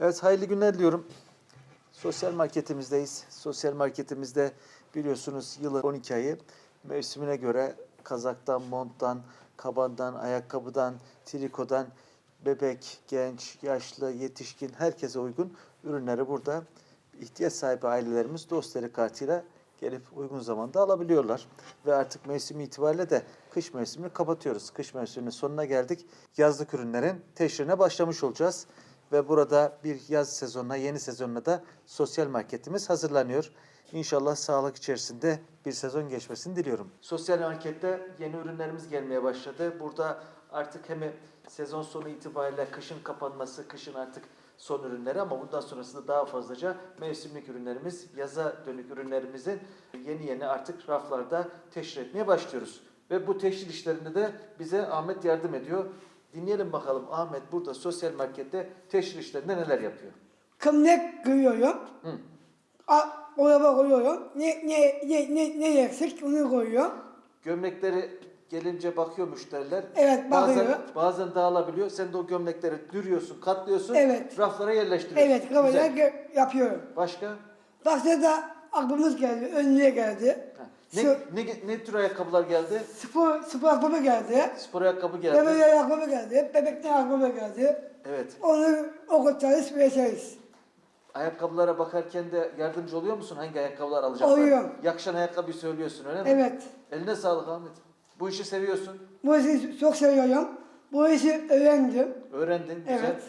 Evet hayırlı günler diliyorum. Sosyal marketimizdeyiz. Sosyal marketimizde biliyorsunuz yılın 12 ayı mevsimine göre kazaktan, monttan, kabandan, ayakkabıdan, trikodan bebek, genç, yaşlı, yetişkin herkese uygun ürünleri burada ihtiyaç sahibi ailelerimiz dostları kartıyla gelip uygun zamanda alabiliyorlar. Ve artık mevsim itibariyle de kış mevsimini kapatıyoruz. Kış mevsiminin sonuna geldik. Yazlık ürünlerin teşrine başlamış olacağız. Ve burada bir yaz sezonuna, yeni sezonuna da sosyal marketimiz hazırlanıyor. İnşallah sağlık içerisinde bir sezon geçmesini diliyorum. Sosyal markette yeni ürünlerimiz gelmeye başladı. Burada artık hem sezon sonu itibariyle kışın kapanması, kışın artık son ürünleri ama bundan sonrasında daha fazlaca mevsimlik ürünlerimiz, yaza dönük ürünlerimizi yeni yeni artık raflarda teşhir etmeye başlıyoruz. Ve bu teşhir işlerinde de bize Ahmet yardım ediyor. Dinleyelim bakalım Ahmet burada sosyal markette teşhir işlerinde neler yapıyor? Kımnek koyuyorum. Hı. A, oraya koyuyorum. Ne, ne, ne, ne, ne eksik onu koyuyorum. Gömlekleri gelince bakıyor müşteriler. Evet, Bazen, bakıyor. bazen dağılabiliyor. Sen de o gömlekleri dürüyorsun, katlıyorsun. Evet. Raflara yerleştiriyorsun. Evet, kabul Güzel. yapıyorum. Başka? Başta da aklımız geldi, önlüğe geldi. Ne, Şu ne, ne tür ayakkabılar geldi? spor, spor ayakkabı geldi. Spor ayakkabı geldi. Bebek ayakkabı geldi, bebekten ayakkabı geldi. Evet. Onu okutacağız, vereceğiz. Ayakkabılara bakarken de yardımcı oluyor musun? Hangi ayakkabılar alacaklar? Oluyorum. Yakışan ayakkabıyı söylüyorsun öyle mi? Evet. Eline sağlık Ahmet. Bu işi seviyorsun. Bu işi çok seviyorum. Bu işi öğrendim. Öğrendin. Güzel. Evet.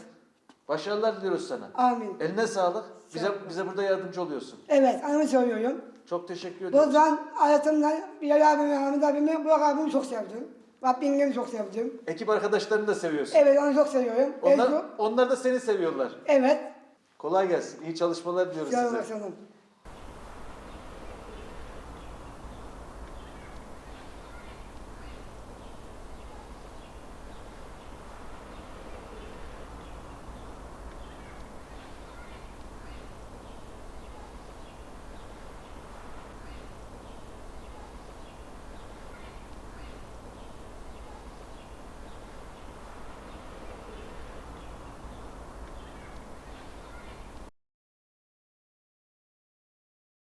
Başarılar diliyoruz sana. Amin. Eline sağlık. Bize, bize burada yardımcı oluyorsun. Evet, anımı söylüyorum. Çok teşekkür Bu ediyorum. zaman hayatımda Bilal abimi, Ahmet abimi, Burak abimi çok sevdim. Rabbim'i çok sevdim. Ekip arkadaşlarını da seviyorsun. Evet, onu çok seviyorum. Onlar, Ezgi- onlar da seni seviyorlar. Evet. Kolay gelsin. İyi çalışmalar diliyoruz Canım size. başkanım.